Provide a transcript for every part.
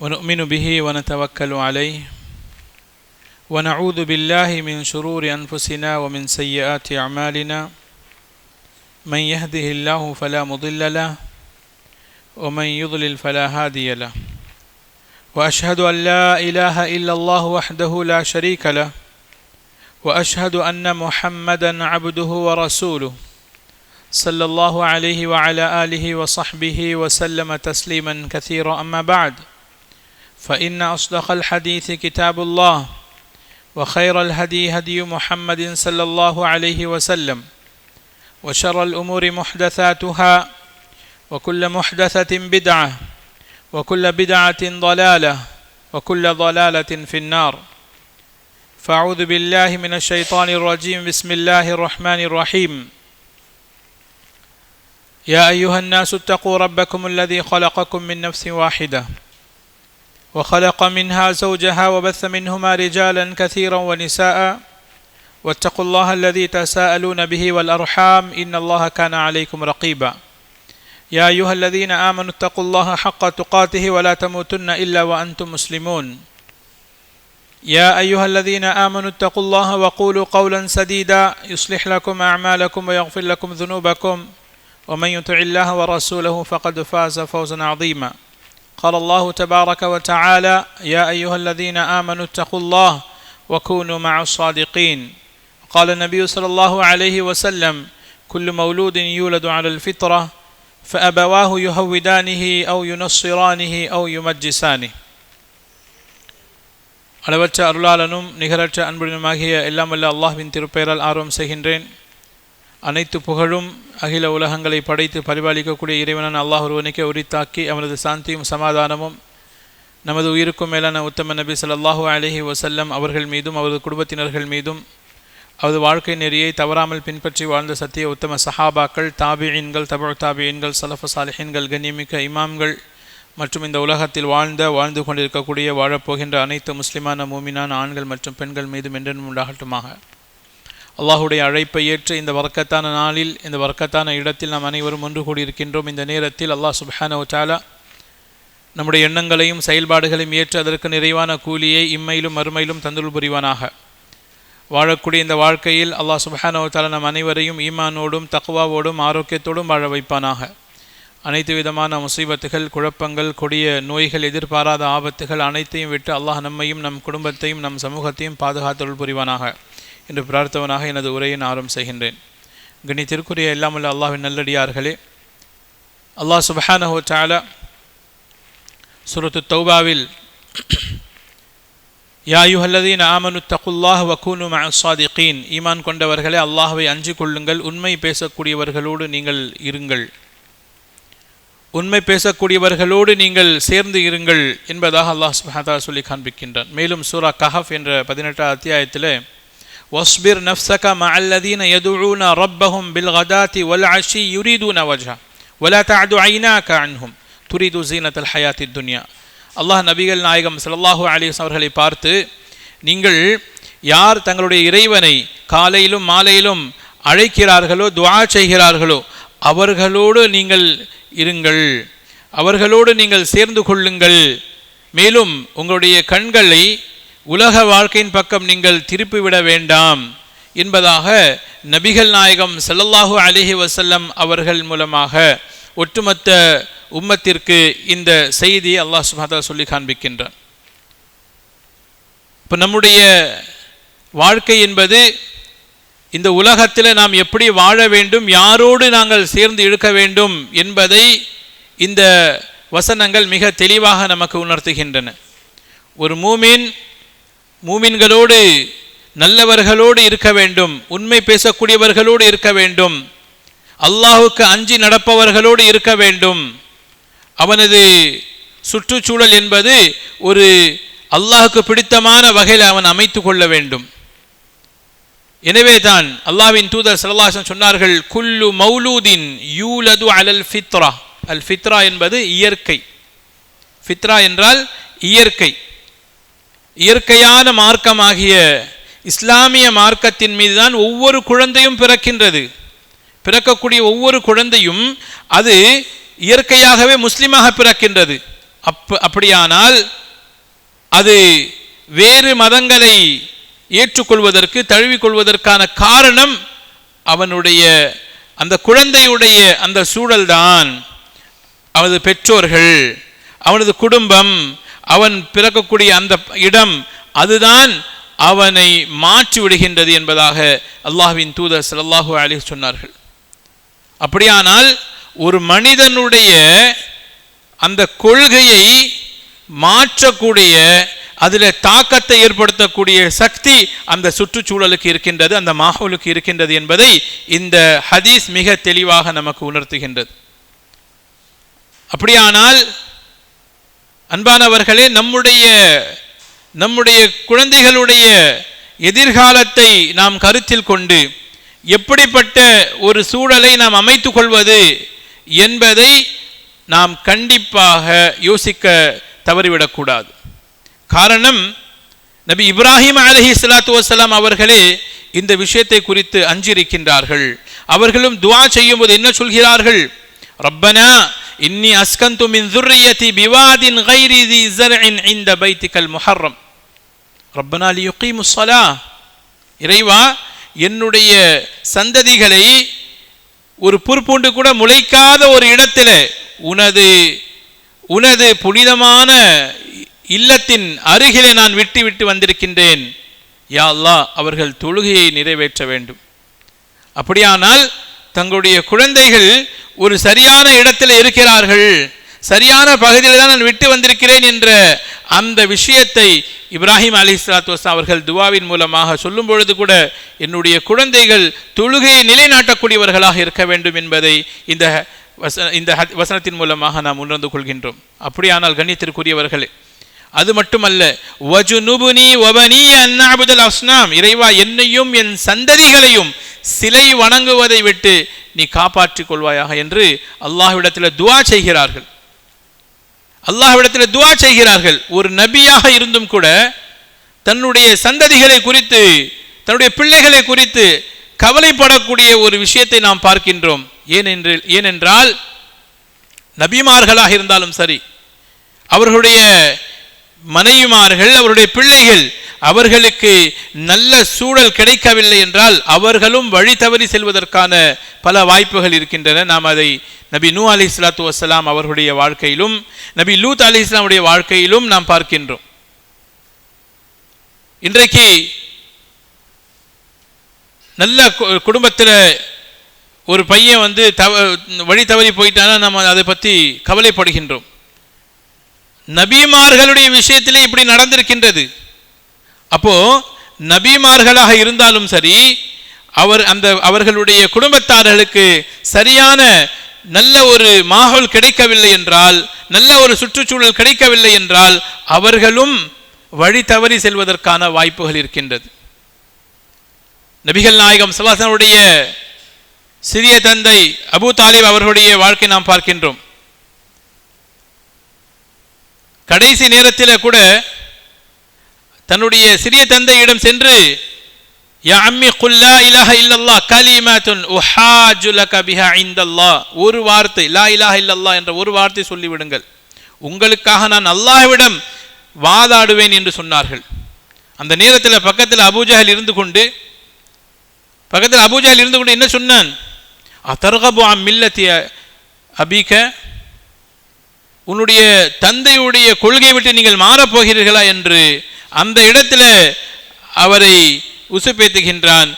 ونؤمن به ونتوكل عليه. ونعوذ بالله من شرور أنفسنا ومن سيئات أعمالنا. من يهده الله فلا مضل له ومن يضلل فلا هادي له. وأشهد أن لا إله إلا الله وحده لا شريك له. وأشهد أن محمدا عبده ورسوله صلى الله عليه وعلى آله وصحبه وسلم تسليما كثيرا أما بعد. فإن أصدق الحديث كتاب الله وخير الهدي هدي محمد صلى الله عليه وسلم وشر الأمور محدثاتها وكل محدثة بدعة وكل بدعة ضلالة وكل ضلالة في النار. فأعوذ بالله من الشيطان الرجيم بسم الله الرحمن الرحيم. يا أيها الناس اتقوا ربكم الذي خلقكم من نفس واحدة. وخلق منها زوجها وبث منهما رجالا كثيرا ونساء. واتقوا الله الذي تساءلون به والأرحام. إن الله كان عليكم رقيبا. يا أيها الذين آمنوا اتقوا الله حق تقاته ولا تموتن إلا وأنتم مسلمون. يا أيها الذين آمنوا اتقوا الله وقولوا قولا سديدا. يصلح لكم أعمالكم ويغفر لكم ذنوبكم. ومن يطع الله ورسوله فقد فاز فوزا عظيما. قال الله تبارك وتعالى يا أيها الذين آمنوا اتقوا الله وكونوا مع الصادقين قال النبي صلى الله عليه وسلم كل مولود يولد على الفطرة فأبواه يهودانه أو ينصرانه أو يمجسانه அளவற்ற அருளாளனும் நிகரற்ற அன்புடனுமாகிய எல்லாம் வல்ல அல்லாஹ்வின் திருப்பெயரால் ஆர்வம் செய்கின்றேன் அனைத்து புகழும் அகில உலகங்களை படைத்து பரிபாலிக்கக்கூடிய இறைவனான அல்லாஹ் ஒருவனுக்கே உரித்தாக்கி அவனது சாந்தியும் சமாதானமும் நமது உயிருக்கும் மேலான உத்தம நபி ஸல்லல்லாஹு அலஹி வசல்லம் அவர்கள் மீதும் அவரது குடும்பத்தினர்கள் மீதும் அவரது வாழ்க்கை நெறியை தவறாமல் பின்பற்றி வாழ்ந்த சத்திய உத்தம சஹாபாக்கள் தாபியின்கள் தபு தாபியீன்கள் சலஃப சாலிஹீன்கள் கண்ணியமிக்க இமாம்கள் மற்றும் இந்த உலகத்தில் வாழ்ந்த வாழ்ந்து கொண்டிருக்கக்கூடிய வாழப்போகின்ற அனைத்து முஸ்லிமான மூமினான ஆண்கள் மற்றும் பெண்கள் மீதும் என்றென்றும் உண்டாகட்டுமாக. அல்லாஹுடைய அழைப்பை ஏற்று இந்த வர்க்கத்தான நாளில் இந்த வர்க்கத்தான இடத்தில் நாம் அனைவரும் ஒன்று கூடியிருக்கின்றோம். இந்த நேரத்தில் அல்லாஹ் சுபஹான உச்சாலா நம்முடைய எண்ணங்களையும் செயல்பாடுகளையும் ஏற்று அதற்கு நிறைவான கூலியை இம்மையிலும் மறுமையிலும் தந்துள் புரிவானாக. வாழக்கூடிய இந்த வாழ்க்கையில் அல்லாஹ் சுபஹான தாலா நம் அனைவரையும் ஈமானோடும் தக்குவாவோடும் ஆரோக்கியத்தோடும் வாழ வைப்பானாக. அனைத்து விதமான முசீபத்துகள் குழப்பங்கள் கொடிய நோய்கள் எதிர்பாராத ஆபத்துகள் அனைத்தையும் விட்டு அல்லாஹ் நம்மையும் நம் குடும்பத்தையும் நம் சமூகத்தையும் பாதுகாத்தொள் புரிவானாக. என்று பிரார்த்தவனாக எனது உரையை ஆரம்பம் செய்கின்றேன். கணித்திற்குரிய இல்லாமல் அல்லாஹின் நல்லடியார்களே அல்லாஹ் சுபஹானஹோ சாலா சுரத்து தௌபாவில் யாயுஹல்லதீன் ஆமனு தகுல்லாஹ் வக்கூனு சாதிகீன் ஈமான் கொண்டவர்களே அல்லாஹுவை அஞ்சு கொள்ளுங்கள் உண்மை பேசக்கூடியவர்களோடு நீங்கள் இருங்கள். உண்மை பேசக்கூடியவர்களோடு நீங்கள் சேர்ந்து இருங்கள் என்பதாக அல்லாஹ் சுஹாதா சொல்லி காண்பிக்கின்றான். மேலும் சூரா கஹப் என்ற பதினெட்டாம் அத்தியாயத்தில் ஒஸ்பிர் நஃப்சக மல்லதீன எதுழுன ரப்பஹும் பில் கதாத்தி ஒல் அஷி யுரிதுன வஜா ஒலா தாது ஐனா கண்ஹும் துரிது ஜீனத்தல் ஹயாத்தி துன்யா அல்லாஹ் நபிகள் நாயகம் சல்லாஹூ அலிஸ் அவர்களை பார்த்து நீங்கள் யார் தங்களுடைய இறைவனை காலையிலும் மாலையிலும் அழைக்கிறார்களோ துவா செய்கிறார்களோ அவர்களோடு நீங்கள் இருங்கள். அவர்களோடு நீங்கள் சேர்ந்து கொள்ளுங்கள். மேலும் உங்களுடைய கண்களை உலக வாழ்க்கையின் பக்கம் நீங்கள் திருப்பிவிட வேண்டாம் என்பதாக நபிகள் நாயகம் சல்லல்லாஹு அலைஹி வசல்லம் அவர்கள் மூலமாக ஒட்டுமொத்த உம்மத்திற்கு இந்த செய்தி அல்லாஹ் சுப்ஹானஹு சொல்லி காண்பிக்கின்றான். இப்போ நம்முடைய வாழ்க்கை என்பது இந்த உலகத்தில் நாம் எப்படி வாழ வேண்டும் யாரோடு நாங்கள் சேர்ந்து இருக்க வேண்டும் என்பதை இந்த வசனங்கள் மிக தெளிவாக நமக்கு உணர்த்துகின்றன. ஒரு மூமின் மூமின்களோடு நல்லவர்களோடு இருக்க வேண்டும் உண்மை பேசக்கூடியவர்களோடு இருக்க வேண்டும் அல்லாஹுக்கு அஞ்சி நடப்பவர்களோடு இருக்க வேண்டும். அவனது சுற்றுச்சூழல் என்பது ஒரு அல்லாஹுக்கு பிடித்தமான வகையில் அவன் அமைத்து கொள்ள வேண்டும். எனவே தான் அல்லாஹ்வின் தூதர் சல்லாசன் சொன்னார்கள் குல்லு மௌலூதின் யூலது அலல் ஃபித்ரா. அல் ஃபித்ரா என்பது இயற்கை. ஃபித்ரா என்றால் இயற்கை. இயற்கையான மார்க்கமாகிய இஸ்லாமிய மார்க்கத்தின் மீதுதான் ஒவ்வொரு குழந்தையும் பிறக்கின்றது. பிறக்கக்கூடிய ஒவ்வொரு குழந்தையும் அது இயற்கையாகவே முஸ்லீமாக பிறக்கின்றது. அப் அப்படியானால் அது வேறு மதங்களை ஏற்றுக்கொள்வதற்கு தழுவிக்கொள்வதற்கான காரணம் அவனுடைய அந்த குழந்தையுடைய அந்த சூழல்தான். அவனது பெற்றோர்கள் அவனது குடும்பம் அவன் பிறக்கக்கூடிய அந்த இடம் அதுதான் அவனை மாற்றி விடுகின்றது என்பதாக அல்லாஹ்வின் தூதர் சல்லாஹூ அலி சொன்னார்கள். அப்படியானால் ஒரு மனிதனுடைய அந்த கொள்கையை மாற்றக்கூடிய அதில் தாக்கத்தை ஏற்படுத்தக்கூடிய சக்தி அந்த சுற்றுச்சூழலுக்கு இருக்கின்றது அந்த மாஹோலுக்கு இருக்கின்றது என்பதை இந்த ஹதீஸ் மிக தெளிவாக நமக்கு உணர்த்துகின்றது. அப்படியானால் அன்பானவர்களே நம்முடைய நம்முடைய குழந்தைகளுடைய எதிர்காலத்தை நாம் கருத்தில் கொண்டு எப்படிப்பட்ட ஒரு சூழலை நாம் அமைத்து கொள்வது என்பதை நாம் கண்டிப்பாக யோசிக்க தவறிவிடக்கூடாது. காரணம் நபி இப்ராஹிம் அலஹி சலாத்து வசலாம் அவர்களே இந்த விஷயத்தை குறித்து அஞ்சிருக்கின்றார்கள் அவர்களும் துவா செய்யும்போது என்ன சொல்கிறார்கள்? ரப்பனா இன்னி அஸ்கந்து மின் துர்ரியதி பிவாதின் கைரி தி ஜர்இன் இந்த பைத்திகல் முஹர்ரம். ரப்பனா லியுகீமு ஸலா இறைவா என்னுடைய சந்ததிகளை ஒரு புற்பூண்டு கூட முளைக்காத ஒரு இடத்துல உனது உனது புனிதமான இல்லத்தின் அருகிலே நான் விட்டு விட்டு வந்திருக்கின்றேன். யா அல்லா அவர்கள் தொழுகையை நிறைவேற்ற வேண்டும். அப்படியானால் தங்களுடைய குழந்தைகள் ஒரு சரியான இடத்தில் இருக்கிறார்கள். சரியான பகுதியில் தான் நான் விட்டு வந்திருக்கிறேன் என்ற அந்த விஷயத்தை இப்ராஹிம் அலி சலாத்து வஸ்லாம் அவர்கள் துவாவின் மூலமாக சொல்லும் பொழுது கூட என்னுடைய குழந்தைகள் தொழுகையை நிலைநாட்டக்கூடியவர்களாக இருக்க வேண்டும் என்பதை இந்த வச இந்த வசனத்தின் மூலமாக நாம் உணர்ந்து கொள்கின்றோம். அப்படியானால் கண்ணியத்திற்குரியவர்களே அது மட்டுமல்ல வஜுனுபுனி வபனி அந்நாபுதல் அஸ்னாம். இறைவா என்னையும் என் சந்ததிகளையும் சிலை வணங்குவதை விட்டு நீ காப்பாற்றிக் கொள்வாயாக என்று அல்லாஹ்விடத்தில் துவா செய்கிறார்கள். அல்லாஹ்விடத்தில் துவா செய்கிறார்கள். ஒரு நபியாக இருந்தும் கூட தன்னுடைய சந்ததிகளை குறித்து தன்னுடைய பிள்ளைகளை குறித்து கவலைப்படக்கூடிய ஒரு விஷயத்தை நாம் பார்க்கின்றோம். ஏனென்று ஏனென்றால் நபிமார்களாக இருந்தாலும் சரி அவர்களுடைய மனைவிமார்கள் அவருடைய பிள்ளைகள் அவர்களுக்கு நல்ல சூழல் கிடைக்கவில்லை என்றால் அவர்களும் வழி தவறி செல்வதற்கான பல வாய்ப்புகள் இருக்கின்றன. நாம் அதை நபி நூ அலி இஸ்லாத்து வசலாம் அவர்களுடைய வாழ்க்கையிலும் நபி லூத் அலி இஸ்லாமுடைய வாழ்க்கையிலும் நாம் பார்க்கின்றோம். இன்றைக்கு நல்ல கு- குடும்பத்தில் ஒரு பையன் வந்து தவ வழி தவறி போயிட்டானா நம்ம அதை பற்றி கவலைப்படுகின்றோம். நபிமார்களுடைய விஷயத்திலே இப்படி நடந்திருக்கின்றது. அப்போ நபிமார்களாக இருந்தாலும் சரி அவர் அந்த அவர்களுடைய குடும்பத்தார்களுக்கு சரியான நல்ல ஒரு மாகோல் கிடைக்கவில்லை என்றால் நல்ல ஒரு சுற்றுச்சூழல் கிடைக்கவில்லை என்றால் அவர்களும் வழி தவறி செல்வதற்கான வாய்ப்புகள் இருக்கின்றது. நபிகள் நாயகம் சலாசனுடைய சிறிய தந்தை அபூ தாலிப் அவர்களுடைய வாழ்க்கை நாம் பார்க்கின்றோம். கடைசி நேரத்தில் கூட தன்னுடைய சிறிய தந்தையிடம் சென்று யா அம்மி குல்லா இலாஹ இல்லல்லாஹ் கலிமாத்துன் உஹாஜு பிஹா இந்தல்லாஹ் ஒரு வார்த்தை லா இலாஹ இல்லல்லாஹ் என்ற ஒரு வார்த்தை சொல்லிவிடுங்கள். உங்களுக்காக நான் அல்லாஹ்விடம் வாதாடுவேன் என்று சொன்னார்கள். அந்த நேரத்தில் பக்கத்தில் அபூஜஹல் இருந்து கொண்டு பக்கத்தில் அபூஜஹல் இருந்து கொண்டு என்ன சொன்னான்? அதர்கபு அம் மில்லத்திய அபிக உன்னுடைய தந்தையுடைய கொள்கையை விட்டு நீங்கள் மாறப் போகிறீர்களா என்று அந்த இடத்துல அவரை உசுப்பேத்துகின்றான்.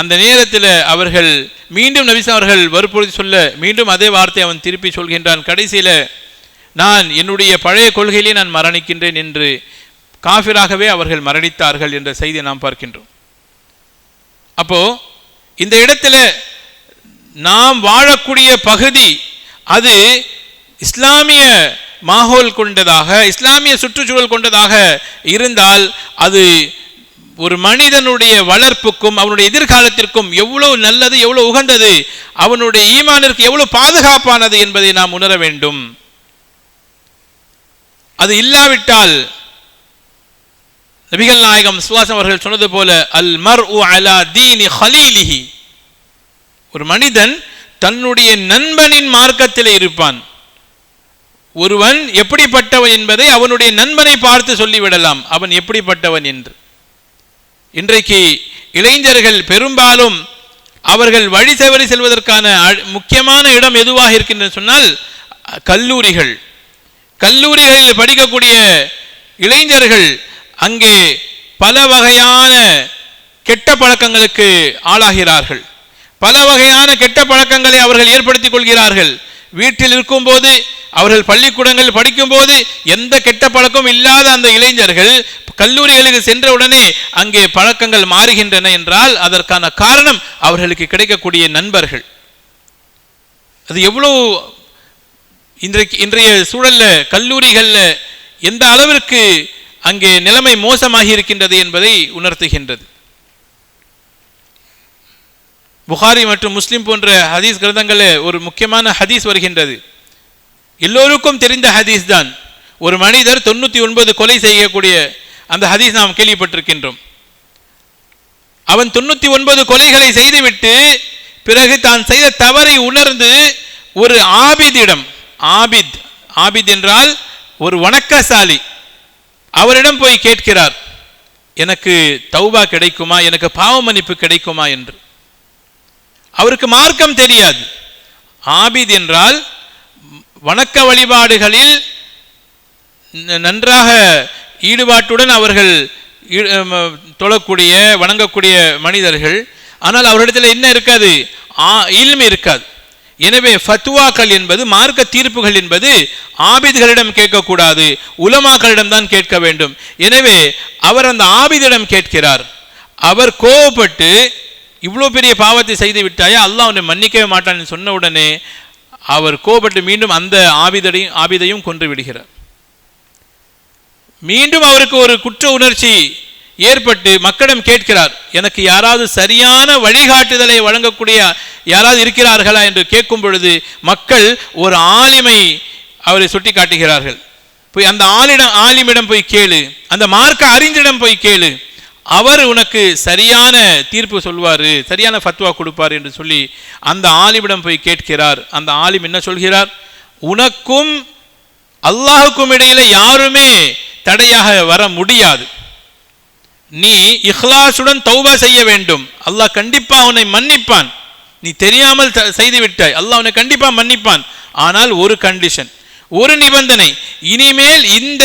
அந்த நேரத்தில் அவர்கள் மீண்டும் நபிசா அவர்கள் வற்புறுத்தி சொல்ல மீண்டும் அதே வார்த்தை அவன் திருப்பி சொல்கின்றான். கடைசியில் நான் என்னுடைய பழைய கொள்கையிலே நான் மரணிக்கின்றேன் என்று காஃபிராகவே அவர்கள் மரணித்தார்கள் என்ற செய்தியை நாம் பார்க்கின்றோம். அப்போ இந்த இடத்துல நாம் வாழக்கூடிய பகுதி அது இஸ்லாமிய மாஹோல் கொண்டதாக இஸ்லாமிய சுற்றுச்சூழல் கொண்டதாக இருந்தால் அது ஒரு மனிதனுடைய வளர்ப்புக்கும் அவனுடைய எதிர்காலத்திற்கும் எவ்வளவு நல்லது எவ்வளவு உகந்தது அவனுடைய ஈமானிற்கு எவ்வளவு பாதுகாப்பானது என்பதை நாம் உணர வேண்டும். அது இல்லாவிட்டால் நபிகள் நாயகம் சுவாசம் அவர்கள் சொன்னது போல அல் மர் அலா தீனி ஹலீலிஹி ஒரு மனிதன் தன்னுடைய நண்பனின் மார்க்கத்தில் இருப்பான். ஒருவன் எப்படிப்பட்டவன் என்பதை அவனுடைய நண்பனை பார்த்து சொல்லிவிடலாம். அவன் எப்படிப்பட்டவன் என்று. இன்றைக்கு இளைஞர்கள் பெரும்பாலும் அவர்கள் வழி தவறி செல்வதற்கான அ- முக்கியமான இடம் எதுவாக இருக்கின்றது சொன்னால் கல்லூரிகள். கல்லூரிகளில் படிக்கக்கூடிய இளைஞர்கள் அங்கே பல வகையான கெட்ட பழக்கங்களுக்கு ஆளாகிறார்கள். பல வகையான கெட்ட பழக்கங்களை அவர்கள் ஏற்படுத்திக் கொள்கிறார்கள். வீட்டில் இருக்கும்போது அவர்கள் பள்ளிக்கூடங்களில் படிக்கும்போது எந்த கெட்ட பழக்கமும் இல்லாத அந்த இளைஞர்கள் கல்லூரிகளுக்கு சென்றவுடனே அங்கே பழக்கங்கள் மாறுகின்றன என்றால் அதற்கான காரணம் அவர்களுக்கு கிடைக்கக்கூடிய நண்பர்கள். அது எவ்வளவு இன்றைக்கு இன்றைய சூழல்ல கல்லூரிகளில் எந்த அளவிற்கு அங்கே நிலைமை மோசமாகி இருக்கின்றது என்பதை உணர்த்துகின்றது. புகாரி மற்றும் முஸ்லிம் போன்ற ஹதீஸ் கிரந்தங்களில் ஒரு முக்கியமான ஹதீஸ் வருகின்றது. எல்லோருக்கும் தெரிந்த ஹதீஸ் தான். ஒரு மனிதர் தொண்ணூத்தி ஒன்பது கொலை செய்யக்கூடிய அந்த ஹதீஸ் நாம் கேள்விப்பட்டிருக்கின்றோம். அவன் தொண்ணூத்தி ஒன்பது கொலைகளை செய்துவிட்டு பிறகு தான் செய்த தவறை உணர்ந்து ஒரு ஆபிதிடம் ஆபித் ஆபித் என்றால் ஒரு வணக்கசாலி அவரிடம் போய் கேட்கிறார் எனக்கு தௌபா கிடைக்குமா? எனக்கு பாவ மன்னிப்பு கிடைக்குமா? என்று. அவருக்கு மார்க்கம் தெரியாது. ஆபித் என்றால் வணக்க வழிபாடுகளில் ந- நன்றாக ஈடுபாட்டுடன் அவர்கள் தொழக்கூடிய வணங்கக்கூடிய மனிதர்கள். ஆனால் அவரிடத்தில் என்ன இருக்காது? ஆ- இருக்காது. எனவே ஃபத்துவாக்கள் என்பது மார்க்க தீர்ப்புகள் என்பது ஆபித்களிடம் கேட்கக்கூடாது. உலமாக்களிடம் தான் கேட்க வேண்டும். எனவே அவர் அந்த ஆபிதிடம் கேட்கிறார். அவர் கோவப்பட்டு இவ்வளோ பெரிய பாவத்தை செய்து விட்டாயா? அல்லாஹ் உன்னை மன்னிக்கவே மாட்டான்னு சொன்ன உடனே அவர் கோபப்பட்டு மீண்டும் அந்த ஆபிதையும் ஆபிதையும் கொன்று விடுகிறார். மீண்டும் அவருக்கு ஒரு குற்ற உணர்ச்சி ஏற்பட்டு மக்களிடம் கேட்கிறார் எனக்கு யாராவது சரியான வழிகாட்டுதலை வழங்கக்கூடிய யாராவது இருக்கிறார்களா? என்று கேட்கும் பொழுது மக்கள் ஒரு ஆலிமை அவரை சுட்டி காட்டுகிறார்கள் போய் அந்த ஆளிடம் ஆலிமிடம் போய் கேளு அந்த மார்க்க அறிஞரிடம் போய் கேளு அவர் உனக்கு சரியான தீர்ப்பு சொல்வார் சரியான ஃபத்வா கொடுப்பார் என்று சொல்லி அந்த ஆலிமிடம் போய் கேட்கிறார். அந்த ஆலிம் என்ன சொல்கிறார்? உனக்கும் அல்லாஹுக்கும் இடையில யாருமே தடையாக வர முடியாது. நீ இஹ்லாசுடன் தௌபா செய்ய வேண்டும். அல்லாஹ் கண்டிப்பா உன்னை மன்னிப்பான். நீ தெரியாமல் செய்து விட்டாய். அல்லாஹ் உன்னை கண்டிப்பா மன்னிப்பான். ஆனால் ஒரு கண்டிஷன் ஒரு நிபந்தனை. இனிமேல் இந்த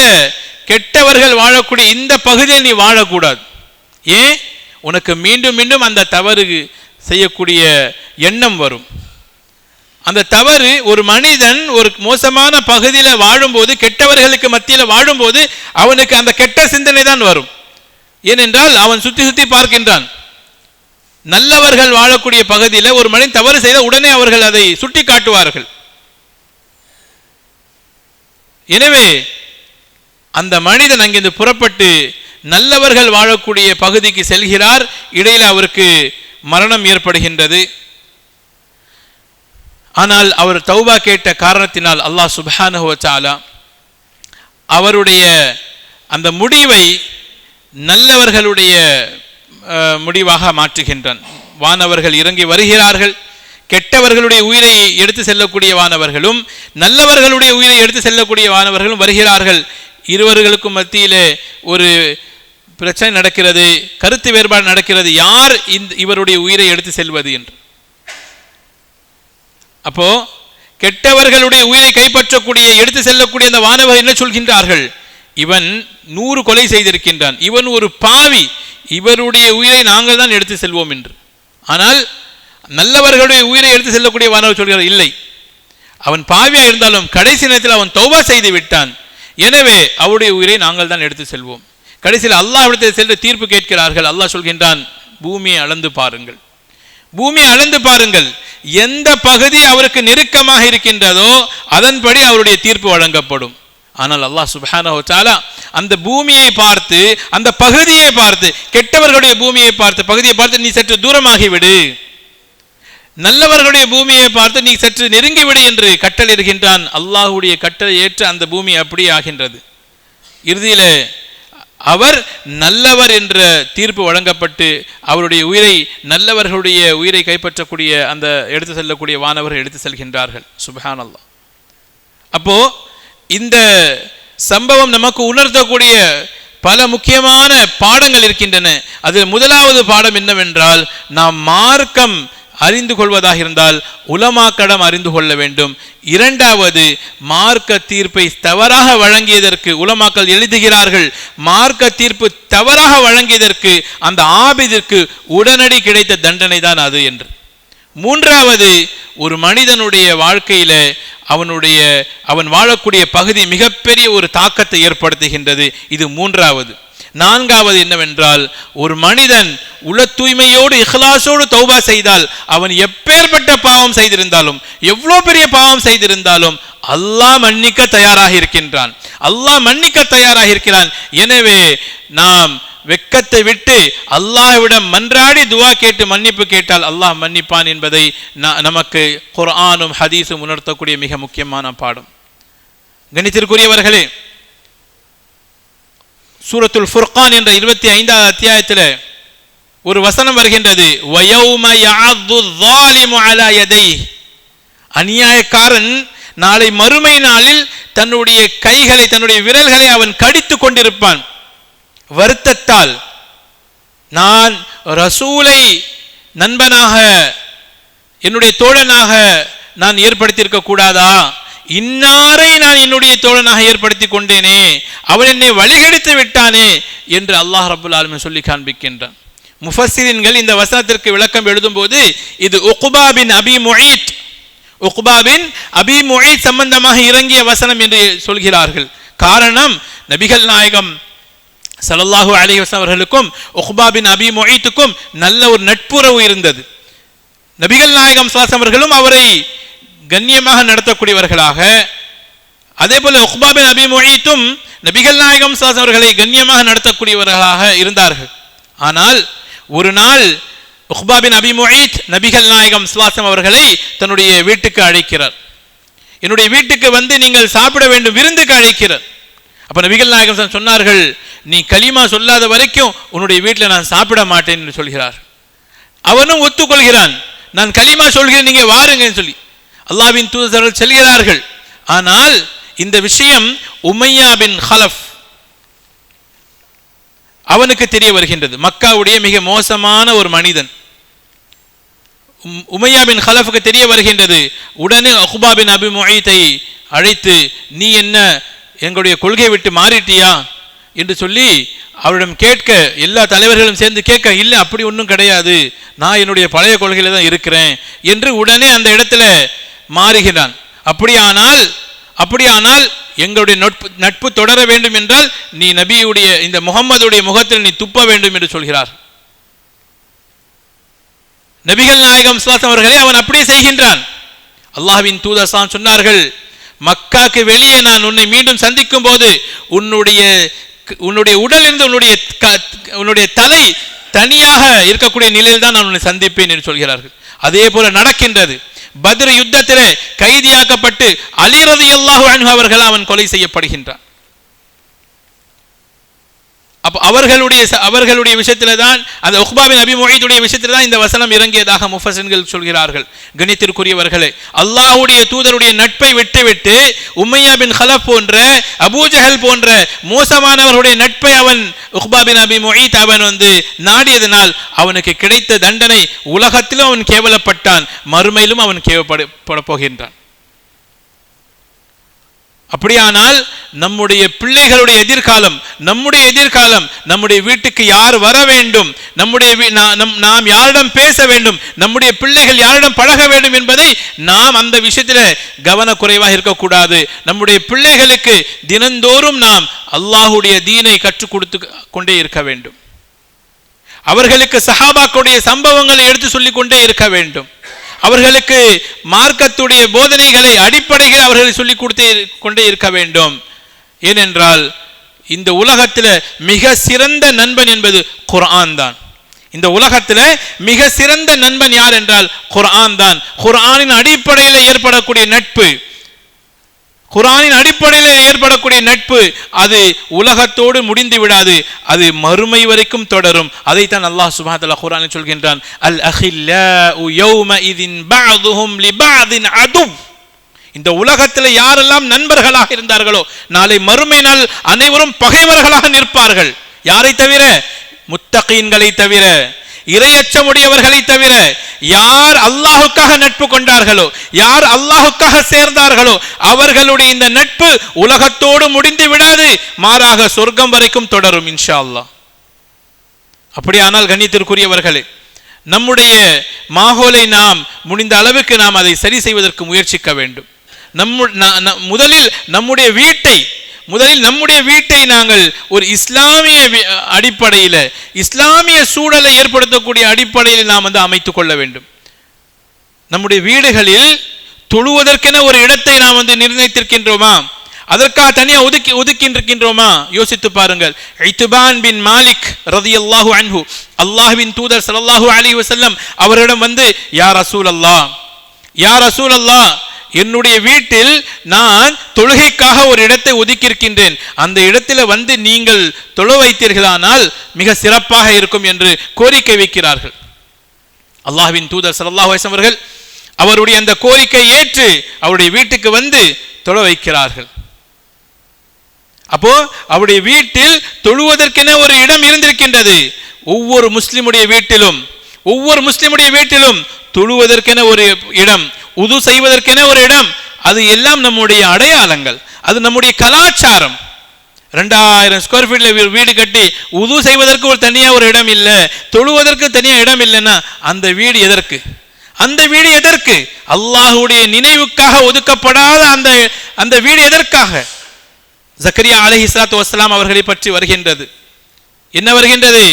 கெட்டவர்கள் வாழக்கூடிய இந்த பகுதியில் நீ வாழக்கூடாது. ஏன்? உனக்கு மீண்டும் மீண்டும் அந்த தவறு செய்யக்கூடிய எண்ணம் வரும். அந்த தவறு ஒரு மனிதன் ஒரு மோசமான பகுதியில் வாழும்போது கெட்டவர்களுக்கு மத்தியில் வாழும்போது அவனுக்கு அந்த கெட்ட சிந்தனை தான் வரும். ஏனென்றால் அவன் சுத்தி சுத்தி பார்க்கின்றான். நல்லவர்கள் வாழக்கூடிய பகுதியில் ஒரு மனிதன் தவறு செய்த உடனே அவர்கள் அதை சுட்டி காட்டுவார்கள் எனவே அந்த மனிதன் அங்கிருந்து புறப்பட்டு நல்லவர்கள் வாழக்கூடிய பகுதிக்கு செல்கிறார். இடையில் அவருக்கு மரணம் ஏற்படுகின்றது. ஆனால் அவர் தௌபா கேட்ட காரணத்தினால் அல்லாஹ் சுபானுவச்சாலா அவருடைய அந்த முடிவை நல்லவர்களுடைய அஹ், முடிவாக மாற்றுகின்றான். வானவர்கள் இறங்கி வருகிறார்கள். கெட்டவர்களுடைய உயிரை எடுத்து செல்லக்கூடிய வானவர்களும் நல்லவர்களுடைய உயிரை எடுத்து செல்லக்கூடிய வானவர்களும் வருகிறார்கள். இருவர்களுக்கும் மத்தியிலே ஒரு பிரச்சனை நடக்கிறது கருத்து வேறுபாடு நடக்கிறது யார் இந்த இவருடைய உயிரை எடுத்து செல்வது என்று? அப்போ கெட்டவர்களுடைய உயிரை கைப்பற்றக்கூடிய எடுத்து செல்லக்கூடிய அந்த வானவர் என்ன சொல்கின்றார்கள்? இவன் நூறு கொலை செய்திருக்கின்றான். இவன் ஒரு பாவி. இவருடைய உயிரை நாங்கள் தான் எடுத்து செல்வோம் என்று. ஆனால் நல்லவர்களுடைய உயிரை எடுத்து செல்லக்கூடிய வானவர் சொல்கிறார் இல்லை. அவன் பாவியா இருந்தாலும் கடைசி நேரத்தில் அவன் தௌபா செய்து விட்டான். எனவே அவருடைய உயிரை நாங்கள் தான் எடுத்து செல்வோம். கடைசியில் அல்லாஹ் இடத்தில் சென்று தீர்ப்பு கேட்கிறார்கள். அல்லாஹ் சொல்கின்றான் பூமியை அளந்து பாருங்கள். பூமியை அளந்து பாருங்கள். எந்த பகுதி அவருக்கு நெருக்கமாக இருக்கின்றதோ அதன்படி அவருடைய தீர்ப்பு வழங்கப்படும். ஆனால் அல்லாஹ் சுப்ஹானஹு அந்த பூமியை பார்த்து அந்த பகுதியை பார்த்து கெட்டவர்களுடைய பூமியை பார்த்து பகுதியை பார்த்து நீ சற்று தூரமாகிவிடு. நல்லவர்களுடைய பூமியை பார்த்து நீ சற்று நெருங்கிவிடு என்று கட்டளையிடுகின்றான். அல்லாஹ்வுடைய கட்டளை ஏற்று அந்த பூமி அப்படியே ஆகின்றது. இறுதியில அவர் நல்லவர் என்ற தீர்ப்பு வழங்கப்பட்டு அவருடைய உயிரை நல்லவர்களுடைய உயிரை கைப்பற்றக்கூடிய அந்த எடுத்து செல்லக்கூடிய வானவர்கள் எடுத்து செல்கின்றார்கள். சுபஹான் அப்போ இந்த சம்பவம் நமக்கு உணர்த்தக்கூடிய பல முக்கியமான பாடங்கள் இருக்கின்றன. அதில் முதலாவது பாடம் என்னவென்றால் நாம் மார்க்கம் அறிந்து கொள்வதாக இருந்தால் உலமாக்கடம் அறிந்து கொள்ள வேண்டும். இரண்டாவது மார்க்க தீர்ப்பை தவறாக வழங்கியதற்கு உலமாக்கள் எழுதுகிறார்கள். மார்க்க தீர்ப்பு தவறாக வழங்கியதற்கு அந்த ஆபிதிற்கு உடனடி கிடைத்த தண்டனை தான் அது என்று. மூன்றாவது ஒரு மனிதனுடைய வாழ்க்கையில அவனுடைய அவன் வாழக்கூடிய பகுதி மிகப்பெரிய ஒரு தாக்கத்தை ஏற்படுத்துகின்றது. இது மூன்றாவது. நான்காவது என்னவென்றால் ஒரு மனிதன் உள தூய்மையோடு இஹ்லாசோடு தௌபா செய்தால் அவன் எப்பேற்பட்ட பாவம் செய்திருந்தாலும் எவ்வளோ பெரிய பாவம் செய்திருந்தாலும் அல்லாஹ் மன்னிக்க தயாராக இருக்கின்றான். அல்லாஹ் மன்னிக்க தயாராக இருக்கிறான். எனவே நாம் வெக்கத்தை விட்டு அல்லாஹ்விடம் மன்றாடி துவா கேட்டு மன்னிப்பு கேட்டால் அல்லாஹ் மன்னிப்பான் என்பதை ந- நமக்கு குர்ஆனும் ஹதீஸும் உணர்த்தக்கூடிய மிக முக்கியமான பாடம். கணித்திற்குரியவர்களே சூரத்துல் ஃபுர்கான் என்ற இருபத்தி ஐந்தாவது அத்தியாயத்தில் ஒரு வசனம் வருகின்றது. அநியாயக்காரன் நாளை மறுமை நாளில் தன்னுடைய கைகளை தன்னுடைய விரல்களை அவன் கடித்து கொண்டிருப்பான். வருத்தத்தால் நான் ரசூலை நண்பனாக என்னுடைய தோழனாக நான் ஏற்படுத்தியிருக்க கூடாதா? இன்னாரை நான் என்னுடைய தோழனாக ஏற்படுத்தி கொண்டேனே அவன் என்னை வழிகெடுத்து விட்டானே என்று அல்லாஹ் ரபுல் ஆலமீன் சொல்லி காண்பிக்கின்றான். முஃபசிரின்கள் இந்த வசனத்திற்கு விளக்கம் எழுதும்போது இது உக்பா பின் அபி முஈத் உக்பா பின் அபி முஈத் சம்பந்தமாக இறங்கிய வசனம் என்று சொல்கிறார்கள். காரணம் நபிகள் நாயகம் ஸல்லல்லாஹு அலைஹி அவர்களுக்கும் உக்பா பின் அபி முஈத்துக்கும் நல்ல ஒரு நட்புறவு இருந்தது. நபிகள் நாயகம் சுவாசம் அவர்களும் அவரை கண்ணியமாக நடத்தக்கூடியவர்களாக. அதே போல உக்பா பின் அபி நபிகள் நாயகம் சாஸ் அவர்களை கண்ணியமாக நடத்தக்கூடியவர்களாக இருந்தார்கள். ஆனால் ஒரு நாள் உஹ்பாபின் அபி நபிகள் நாயகம் சுவாசம் அவர்களை தன்னுடைய வீட்டுக்கு அழைக்கிறார். என்னுடைய வீட்டுக்கு வந்து நீங்கள் சாப்பிட வேண்டும் விருந்துக்கு அழைக்கிறார். அப்போ நபிகள் நாயகம் சொன்னார்கள் நீ கலிமா சொல்லாத வரைக்கும் உன்னுடைய வீட்டில் நான் சாப்பிட மாட்டேன் என்று சொல்கிறார். அவனும் ஒத்துக்கொள்கிறான் நான் களிமா சொல்கிறேன் நீங்கள் வாருங்கன்னு சொல்லி. அல்லாவின் தூதர்கள் செல்கிறார்கள். ஆனால் இந்த விஷயம் உமையா பின் ஹலஃப். அவனுக்கு தெரிய வருகின்றது. மக்காவுடைய மிக மோசமான ஒரு மனிதன். உம்- உமையா பின் ஹலஃபுக்கு தெரிய வருகின்றது. உடனே அஹுபாபின் பின் அபி அழைத்து நீ என்ன எங்களுடைய கொள்கையை விட்டு மாறிட்டியா? என்று சொல்லி அவரிடம் கேட்க எல்லா தலைவர்களும் சேர்ந்து கேட்க இல்லை அப்படி ஒன்றும் கிடையாது. நான் என்னுடைய பழைய கொள்கையில் தான் இருக்கிறேன். என்று உடனே அந்த இடத்துல மாறுகிறான். அப்படியானால் அப்படியானால் எங்களுடைய நட்பு நட்பு தொடர வேண்டும் என்றால் நீ நபியுடைய இந்த முகம்மதுடைய முகத்தில் நீ துப்ப வேண்டும் என்று சொல்கிறார். நபிகள் நாயகம் அவர்களே அவன் அப்படியே செய்கின்றான். அல்லாஹ்வின் தூதர்சான் சொன்னார்கள் மக்காக்கு வெளியே நான் உன்னை மீண்டும் சந்திக்கும் போது உன்னுடைய உன்னுடைய உடல் இருந்து உன்னுடைய க- உன்னுடைய தலை தனியாக இருக்கக்கூடிய நிலையில் தான் நான் உன்னை சந்திப்பேன் என்று சொல்கிறார்கள். அதே போல நடக்கின்றது. பத்ர் யுத்தத்திலே கைதியாக்கப்பட்டு அலி ரலியல்லாஹு அவர்கள் அவன் கொலை செய்யப்படுகின்றான். அப்ப அவர்களுடைய அவர்களுடைய விஷயத்துல தான் அந்த உஹ்பாபின் அபி முஹீதுடைய விஷயத்துல தான் இந்த வசனம் இறங்கியதாக முஃபசன்கள் சொல்கிறார்கள். கணித்திற்குரியவர்களே அல்லாஹ்வுடைய தூதருடைய நட்பை விட்டுவிட்டு உம்மையா பின் ஹலப் போன்ற அபூஜஹல் போன்ற மோசமானவர்களுடைய நட்பை அவன் உஹ்பாபின் அபி அவன் வந்து நாடியதனால் அவனுக்கு கிடைத்த தண்டனை உலகத்திலும் அவன் கேவலப்பட்டான் மறுமையிலும் அவன் கேவப்பட போகின்றான் அப்படியானால் நம்முடைய பிள்ளைகளுடைய எதிர்காலம் நம்முடைய எதிர்காலம் நம்முடைய வீட்டுக்கு யார் வர வேண்டும் நம்முடைய நாம் யாரிடம் பேச வேண்டும் நம்முடைய பிள்ளைகள் யாரிடம் பழக வேண்டும் என்பதை நாம் அந்த விஷயத்தில் கவனக்குறைவாக இருக்கக்கூடாது. நம்முடைய பிள்ளைகளுக்கு தினந்தோறும் நாம் அல்லாஹுடைய தீனை கற்றுக் கொடுத்து கொண்டே இருக்க வேண்டும். அவர்களுக்கு சஹாபாக்களுடைய சம்பவங்களை எடுத்து சொல்லிக் கொண்டே இருக்க வேண்டும். அவர்களுக்கு மார்க்கத்துடைய போதனைகளை அடிப்படையில் அவர்களை சொல்லிக் கொடுத்தே கொண்டே இருக்க வேண்டும். ஏனென்றால் இந்த உலகத்தில் மிக சிறந்த நண்பன் என்பது குர்ஆன் தான். இந்த உலகத்தில் மிக சிறந்த நண்பன் யார் என்றால் குர்ஆன் தான். குர்ஆனின் அடிப்படையில் ஏற்படக்கூடிய நட்பு. குரானின் அடிப்படையில் ஏற்படக்கூடிய நட்பு அது உலகத்தோடு முடிந்து விடாது. அது மறுமை வரைக்கும் தொடரும். அதைத்தான் அல்லாஹ் சுப்ஹானஹு குரானில் சொல்கின்றான். அல் அஹில்லாஉ இதின் இந்த உலகத்தில் யாரெல்லாம் நண்பர்களாக இருந்தார்களோ நாளை மறுமை நாள் அனைவரும் பகைவர்களாக நிற்பார்கள். யாரை தவிர? முத்தகீன்களை தவிர. இரையச்சமுடையவர்களை தவிர யார் அல்லாஹுக்காக நட்பு கொண்டார்களோ யார் அல்லாஹுக்காக சேர்ந்தார்களோ அவர்களுடைய இந்த நட்பு உலகத்தோடு முடிந்து விடாது மாறாக சொர்க்கம் வரைக்கும் தொடரும் இன்ஷா அல்லாஹ் அப்படியானால் கண்ணியத்திற்குரியவர்களே நம்முடைய மாகோலை நாம் முடிந்த அளவுக்கு நாம் அதை சரி செய்வதற்கு முயற்சிக்க வேண்டும். நம்மு முதலில் நம்முடைய வீட்டை முதலில் நம்முடைய வீட்டை நாங்கள் ஒரு இஸ்லாமிய அடிப்படையில் இஸ்லாமிய சூழலை ஏற்படுத்தக்கூடிய அடிப்படையில் நாம் வந்து அமைத்துக் கொள்ள வேண்டும். நம்முடைய வீடுகளில் தொழுவதற்கென ஒரு இடத்தை நாம் வந்து நிர்ணயித்திருக்கின்றோமா? அதற்காக தனியாக ஒதுக்கி ஒதுக்கின்றிருக்கின்றோமா? யோசித்து பாருங்கள். ஐத்துபான் பின் மாலிக் ரதி அல்லாஹு அன்ஹு அல்லாஹ்வின் தூதர் சல்லாஹூ அலி வசல்லம் அவரிடம் வந்து யார் அசூல் அல்லாஹ் யார் அசூல் அல்லாஹ் என்னுடைய வீட்டில் நான் தொழுகைக்காக ஒரு இடத்தை ஒதுக்கியிருக்கின்றேன். அந்த இடத்துல வந்து நீங்கள் தொழ வைத்தீர்களானால் மிக சிறப்பாக இருக்கும் என்று கோரிக்கை வைக்கிறார்கள். அல்லாஹ்வின் தூதர் சல்லாஹ் அவர்கள் அவருடைய அந்த கோரிக்கை ஏற்று அவருடைய வீட்டுக்கு வந்து தொழ வைக்கிறார்கள். அப்போ அவருடைய வீட்டில் தொழுவதற்கென ஒரு இடம் இருந்திருக்கின்றது. ஒவ்வொரு முஸ்லிமுடைய வீட்டிலும் ஒவ்வொரு முஸ்லிமுடைய வீட்டிலும் தொழுவதற்கென ஒரு இடம் உது செய்வதற்கென ஒரு இடம். அது எல்லாம் நம்முடைய அடையாளங்கள். அது நம்முடைய கலாச்சாரம். ரெண்டாயிரம் ஸ்கொயர் ஃபீட்ல வீடு கட்டி உது செய்வதற்கு ஒரு தனியா ஒரு இடம் இல்லை தொழுவதற்கு தனியா இடம் இல்லைன்னா அந்த வீடு எதற்கு? அந்த வீடு எதற்கு? அல்லாஹுடைய நினைவுக்காக ஒதுக்கப்படாத அந்த அந்த வீடு எதற்காக? ஜக்கரியா அலஹிஸ்லாத்து வஸ்ஸலாம் அவர்களை பற்றி வருகின்றது. என்ன வருகின்றது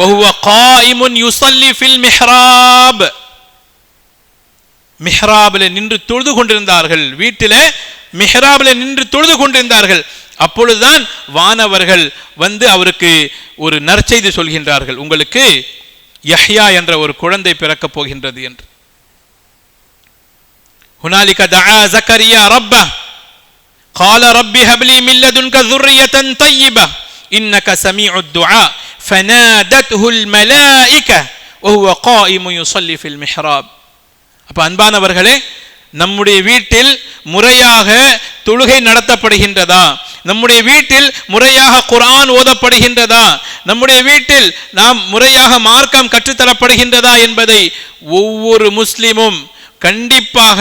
வஹுவ காயிமுன் யுஸல்லி ஃபில் மிஹ்ராப் மிஹ்ராபில் நின்று தொழுது கொண்டிருந்தார்கள் வீட்டிலே மிஹ்ராபில் நின்று தொழுது கொண்டிருந்தார்கள் அப்பொழுதுதான் வானவர்கள் வந்து அவருக்கு ஒரு நற்செய்தி சொல்கின்றார்கள் உங்களுக்கு யஹ்யா என்ற ஒரு குழந்தை பிறக்கப் போகின்றது என்று هنالك دعا زكريا ربه قال رب هب لي من لدنك ذرية طيبة إنك سميع الدعاء فنادته الملائكة وهو قائم يصلي في المحراب அப்ப அன்பானவர்களே நம்முடைய வீட்டில் முறையாக தொழுகை நடத்தப்படுகின்றதா நம்முடைய வீட்டில் முறையாக குர்ஆன் ஓதப்படுகின்றதா நம்முடைய வீட்டில் நாம் முறையாக மார்க்கம் கற்றுத்தரப்படுகின்றதா என்பதை ஒவ்வொரு முஸ்லிமும் கண்டிப்பாக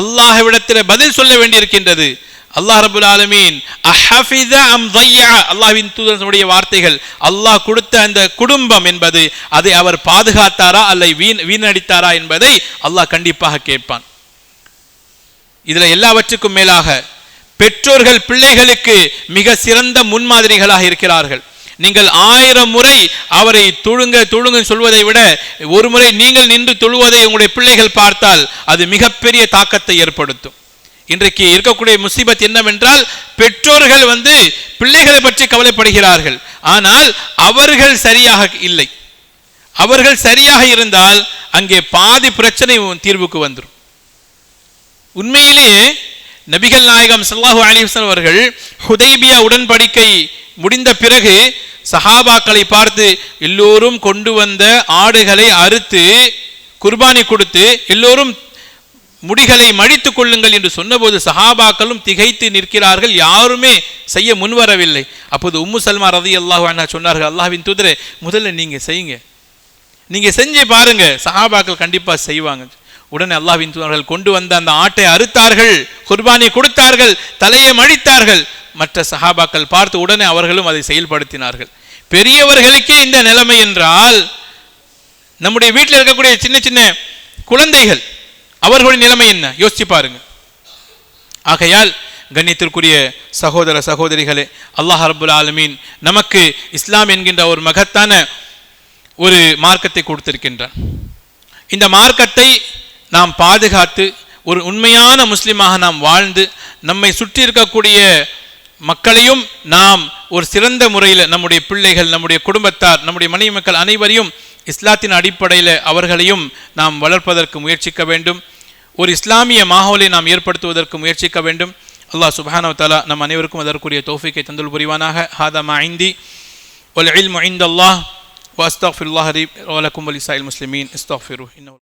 அல்லாஹ்விடத்தில் பதில் சொல்ல வேண்டியிருக்கின்றது அல்லாஹ் ரபுல் ஆலமீன் அஹஃபித அம் தையா அல்லாஹ்வின் தூதனுடைய வார்த்தைகள் அல்லாஹ் கொடுத்த அந்த குடும்பம் என்பது அதை அவர் பாதுகாத்தாரா அல்ல வீண் வீணடித்தாரா என்பதை அல்லாஹ் கண்டிப்பாக கேட்பான். இதுல எல்லாவற்றுக்கும் மேலாக பெற்றோர்கள் பிள்ளைகளுக்கு மிக சிறந்த முன்மாதிரிகளாக இருக்கிறார்கள். நீங்கள் ஆயிரம் முறை அவரை துழுங்க துழுங்க சொல்வதை விட ஒரு முறை நீங்கள் நின்று தொழுவதை உங்களுடைய பிள்ளைகள் பார்த்தால் அது மிகப்பெரிய தாக்கத்தை ஏற்படுத்தும். இன்றைக்கு இருக்கக்கூடிய முசீபத் என்னவென்றால் பெற்றோர்கள் வந்து பிள்ளைகளை பற்றி கவலைப்படுகிறார்கள். ஆனால் அவர்கள் சரியாக இல்லை. அவர்கள் சரியாக இருந்தால் அங்கே பாதி பிரச்சனை தீர்வுக்கு வந்துடும் உண்மையிலேயே நபிகள் நாயகம் சல்லாஹூ அலைஹி அவர்கள் ஹுதைபியா உடன்படிக்கை முடிந்த பிறகு சஹாபாக்களை பார்த்து எல்லோரும் கொண்டு வந்த ஆடுகளை அறுத்து குர்பானி கொடுத்து எல்லோரும் முடிகளை மடித்துக் கொள்ளுங்கள் என்று சொன்னபோது சஹாபாக்களும் திகைத்து நிற்கிறார்கள். யாருமே செய்ய முன்வரவில்லை. அப்போது உம்மு சல்மா ரதி அல்லாஹு அண்ணா சொன்னார்கள் அல்லாஹின் தூதரே முதல்ல நீங்க செய்யுங்க. நீங்கள் செஞ்சு பாருங்க. சஹாபாக்கள் கண்டிப்பாக செய்வாங்க. உடனே அல்லாஹின் தூதர்கள் கொண்டு வந்த அந்த ஆட்டை அறுத்தார்கள். குர்பானி கொடுத்தார்கள். தலையை மடித்தார்கள். மற்ற சஹாபாக்கள் பார்த்து உடனே அவர்களும் அதை செயல்படுத்தினார்கள். பெரியவர்களுக்கே இந்த நிலைமை என்றால் நம்முடைய வீட்டில் இருக்கக்கூடிய சின்ன சின்ன குழந்தைகள் அவர்களுடைய நிலைமை என்ன? யோசிச்சு பாருங்க. ஆகையால் கண்ணியத்திற்குரிய சகோதர சகோதரிகளே அல்லாஹ் ரபுல் ஆலமீன் நமக்கு இஸ்லாம் என்கின்ற ஒரு மகத்தான ஒரு மார்க்கத்தை கொடுத்திருக்கின்றான். இந்த மார்க்கத்தை நாம் பாதுகாத்து ஒரு உண்மையான முஸ்லிமாக நாம் வாழ்ந்து நம்மை சுற்றி இருக்கக்கூடிய மக்களையும் நாம் ஒரு சிறந்த முறையில் நம்முடைய பிள்ளைகள் நம்முடைய குடும்பத்தார் நம்முடைய மனைவி மக்கள் அனைவரையும் இஸ்லாத்தின் அடிப்படையில் அவர்களையும் நாம் வளர்ப்பதற்கு முயற்சிக்க வேண்டும். ஒரு இஸ்லாமிய மாஹோலை நாம் ஏற்படுத்துவதற்கு முயற்சிக்க வேண்டும். அல்லாஹ் சுப்ஹானஹு தாலா நம் அனைவருக்கும் அதற்குரிய தோஃபிக்கை தந்துள் புரிவானாக. ஹாதா மா ஒல் வல் இல்மு இன்தல்லாஹ் வ அஸ்தக்ஃபிருல்லாஹ் லி வ முஸ்லிமீன். இஸ்தாஃபிரு. இன்னஹு